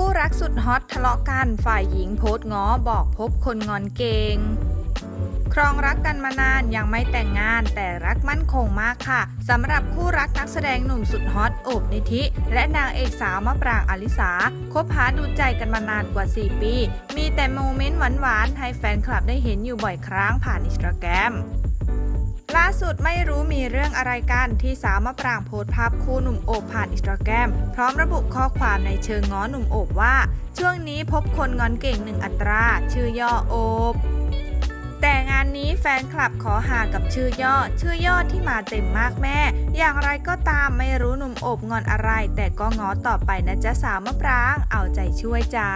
คู่รักสุดฮอตทะเลาะกัน ฝ่ายหญิงโพสต์ง้อบอกพบคนงอนเก่งครองรักกันมานานยังไม่แต่งงานแต่รักมั่นคงมากค่ะสำหรับคู่รักนักแสดงหนุ่มสุดฮอตโอบนิธิ และนางเอกสาวมะปรางอลิสาคบหาดูใจกันมานานกว่า 4 ปี มีแต่โมเมนต์หวานๆให้แฟนคลับได้เห็นอยู่บ่อยครั้งผ่านอินสตาแกรม สุดไม่รู้มีเรื่องอะไรกันที่สาวมะปรางโพสต์ภาพคู่หนุ่มโอบผ่านอินสตาแกรมพร้อมระบุข้อความในเชิงง้อหนุ่มโอบว่า ช่วงนี้พบคนงอนเก่งหนึ่งอัตรา ชื่อย่อโอบแต่งานนี้แฟนคลับขอหากับชื่อย่อ ชื่อย่อที่มาเต็มมากแม่ อย่างไรก็ตามไม่รู้หนุ่มโอบงอนอะไร แต่ก็ง้อต่อไปนะจ๊ะสาวมะปราง เอาใจช่วยจ้า